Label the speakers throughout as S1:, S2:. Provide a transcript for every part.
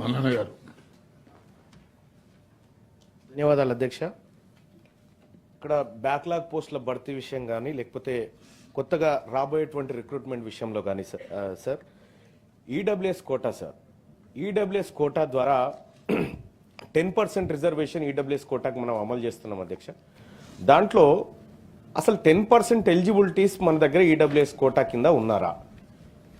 S1: మల్లన్న గారు.
S2: ధన్యవాదాలు అధ్యక్ష. ఇక్కడ బ్యాక్లాగ్ పోస్టుల భర్తీ విషయం కానీ లేకపోతే కొత్తగా రాబోయేటువంటి రిక్రూట్మెంట్ విషయంలో కానీ sir. EWS quota sir. EWS quota ద్వారా టెన్ పర్సెంట్ రిజర్వేషన్ ఈడబ్ల్యూఎస్ కోటాకి మనం అమలు చేస్తున్నాం అధ్యక్ష. దాంట్లో అసలు టెన్ పర్సెంట్ ఎలిజిబిలిటీస్ మన దగ్గర ఈడబ్ల్యూఎస్ కోటా కింద ఉన్నారా?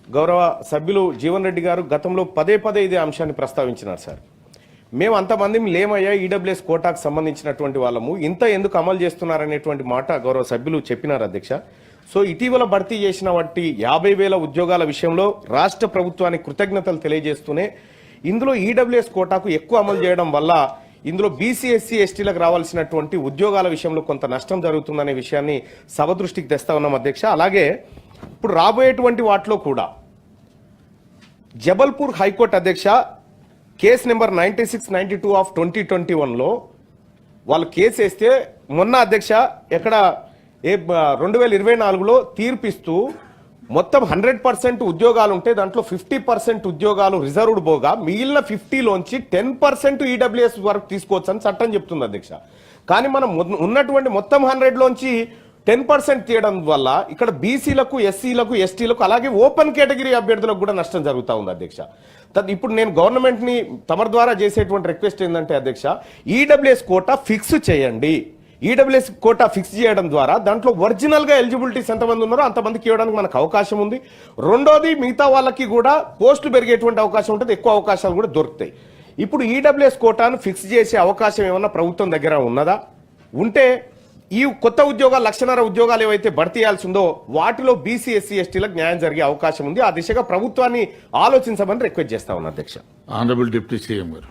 S2: గౌరవ సభ్యులు జీవన్ రెడ్డి గారు గతంలో పదే పదే ఇదే అంశాన్ని ప్రస్తావించినారు సార్. మేము అంతమంది లేమయ్యా ఈడబ్ల్యూఎస్ కోటాకు సంబంధించినటువంటి వాళ్ళము. ఇంత ఎందుకు అమలు చేస్తున్నారనేటువంటి మాట గౌరవ సభ్యులు చెప్పినారు అధ్యక్ష. సో ఇటీవల భర్తీ చేసిన వాటి యాభై వేల ఉద్యోగాల విషయంలో రాష్ట్ర ప్రభుత్వానికి కృతజ్ఞతలు తెలియజేస్తూనే ఇందులో ఈడబ్ల్యూఎస్ కోటాకు ఎక్కువ అమలు చేయడం వల్ల ఇందులో బీసీ ఎస్సీ ఎస్టీలకు రావాల్సినటువంటి ఉద్యోగాల విషయంలో కొంత నష్టం జరుగుతుందనే విషయాన్ని సభ దృష్టికి తెస్తా ఉన్నాం అధ్యక్ష. అలాగే ఇప్పుడు రాబోయేటువంటి వాటిలో కూడా జబల్పూర్ హైకోర్టు అధ్యక్ష case number ninety six ninety two of twenty twenty వన్లో వాళ్ళు కేసు వేస్తే మొన్న అధ్యక్ష ఎక్కడ ఏ రెండు వేల ఇరవై నాలుగులో తీర్పిస్తూ మొత్తం హండ్రెడ్ పర్సెంట్ ఉద్యోగాలు ఉంటే దాంట్లో ఫిఫ్టీ పర్సెంట్ ఉద్యోగాలు రిజర్వ్డ్ పోగా మిగిలిన ఫిఫ్టీలోంచి టెన్ పర్సెంట్ ఈడబ్ల్యూఎస్ వరకు తీసుకోవచ్చు అని చట్టం చెప్తుంది అధ్యక్ష. కానీ మనం ఉన్నటువంటి మొత్తం హండ్రెడ్లోంచి టెన్ పర్సెంట్ తీయడం వల్ల ఇక్కడ బీసీలకు ఎస్సీలకు ఎస్టీలకు అలాగే ఓపెన్ కేటగిరీ అభ్యర్థులకు కూడా నష్టం జరుగుతూ ఉంది అధ్యక్ష. తద్ ఇప్పుడు నేను గవర్నమెంట్ని ని ద్వారా చేసేటువంటి రిక్వెస్ట్ ఏంటంటే అధ్యక్ష ఈడబ్ల్యూఎస్ కోటా ఫిక్స్ చేయండి. ఈడబ్ల్యూఎస్ కోటా ఫిక్స్ చేయడం ద్వారా దాంట్లో ఒరిజినల్గా ఎలిజిబిలిటీస్ ఎంతమంది ఉన్నారో అంతమందికి ఇవ్వడానికి మనకు అవకాశం ఉంది. రెండోది మిగతా వాళ్ళకి కూడా పోస్టులు పెరిగేటువంటి అవకాశం ఉంటుంది ఎక్కువ అవకాశాలు కూడా దొరుకుతాయి. ఇప్పుడు ఈడబ్ల్యూఎస్ కోటాను ఫిక్స్ చేసే అవకాశం ఏమన్నా ప్రభుత్వం దగ్గర ఉన్నదా? ఉంటే ఈ కొత్త ఉద్యోగాలు లక్షన్నర ఉద్యోగాలు ఏవైతే భర్తీ చేయాల్సి ఉందో వాటిలో బీసీ ఎస్సీ ఎస్టీలకు న్యాయం జరిగే అవకాశం ఉంది. ఆ దిశగా ప్రభుత్వాన్ని ఆలోచించమని రిక్వెస్ట్ చేస్తా ఉన్నా అధ్యక్ష.
S1: ఆనరబుల్ డిప్యూటీ సీఎం గారు.